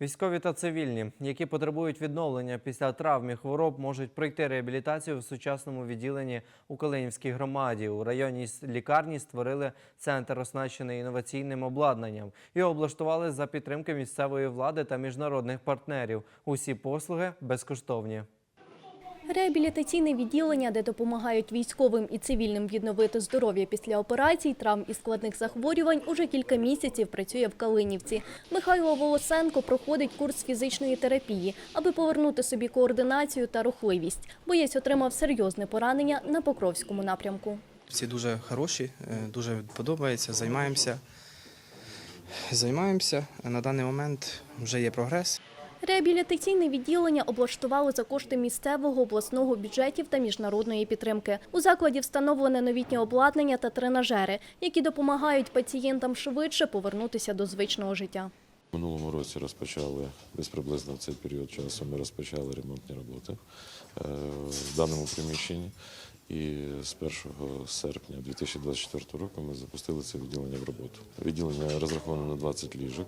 Військові та цивільні, які потребують відновлення після травм і хвороб, можуть пройти реабілітацію в сучасному відділенні у Калинівській громаді. У районній лікарні створили центр, оснащений інноваційним обладнанням. і облаштували за підтримки місцевої влади та міжнародних партнерів. Усі послуги безкоштовні. Реабілітаційне відділення, де допомагають військовим і цивільним відновити здоров'я після операцій, травм і складних захворювань, уже кілька місяців працює в Калинівці. Михайло Волосенко проходить курс фізичної терапії, аби повернути собі координацію та рухливість. Боєць отримав серйозне поранення на Покровському напрямку. Всі дуже хороші, е, дуже подобається, займаємося. Займаємося. На даний момент вже є прогрес. Реабілітаційне відділення облаштували за кошти місцевого, обласного бюджетів та міжнародної підтримки. У закладі встановлене новітнє обладнання та тренажери, які допомагають пацієнтам швидше повернутися до звичного життя. В минулому році розпочали десь приблизно в цей період часу. Ми розпочали ремонтні роботи е, в даному приміщенні. І з 1 серпня 2024 року ми запустили це відділення в роботу. Відділення розраховане на 20 ліжок.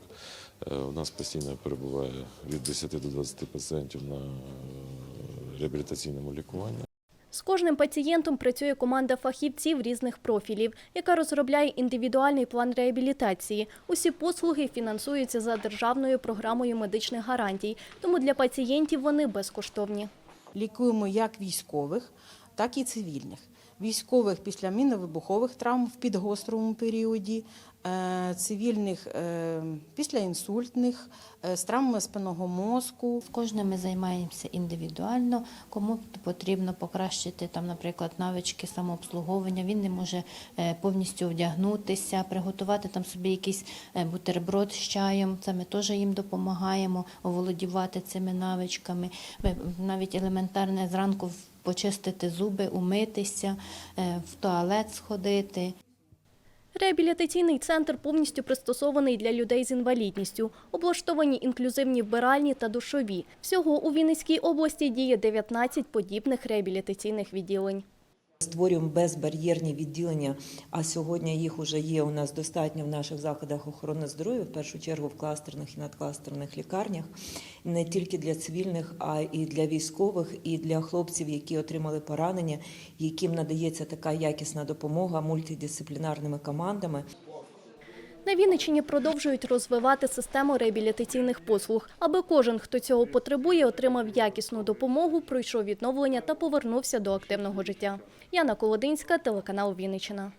Е, У нас постійно перебуває від 10 до 20 пацієнтів на е, реабілітаційному лікуванні. З кожним пацієнтом працює команда фахівців різних профілів, яка розробляє індивідуальний план реабілітації. Усі послуги фінансуються за державною програмою медичних гарантій, тому для пацієнтів вони безкоштовні. Лікуємо як військових, так і цивільних. Військових після мінно-вибухових травм в підгостровому періоді, цивільних е, після інсультних, е, з травмами спинного мозку. З кожним ми займаємося індивідуально. Кому потрібно покращити там, наприклад, навички самообслуговування. Він не може е, повністю вдягнутися, приготувати там собі якийсь е, бутерброд з чаєм. Це ми теж їм допомагаємо оволодівати цими навичками. Ми навіть елементарне зранку почистити зуби, умитися, е, в туалет сходити. Реабілітаційний центр повністю пристосований для людей з інвалідністю. Облаштовані інклюзивні вбиральні та душові. Всього у Вінницькій області діє 19 подібних реабілітаційних відділень. Створюємо безбар'єрні відділення, а сьогодні їх вже є у нас достатньо в наших закладах охорони здоров'я, в першу чергу в кластерних і надкластерних лікарнях, не тільки для цивільних, а і для військових, і для хлопців, які отримали поранення, яким надається така якісна допомога мультидисциплінарними командами. На Вінниччині продовжують розвивати систему реабілітаційних послуг, аби кожен, хто цього потребує, отримав якісну допомогу, пройшов відновлення та повернувся до активного життя. Яна Колодинська, телеканал Вінниччина.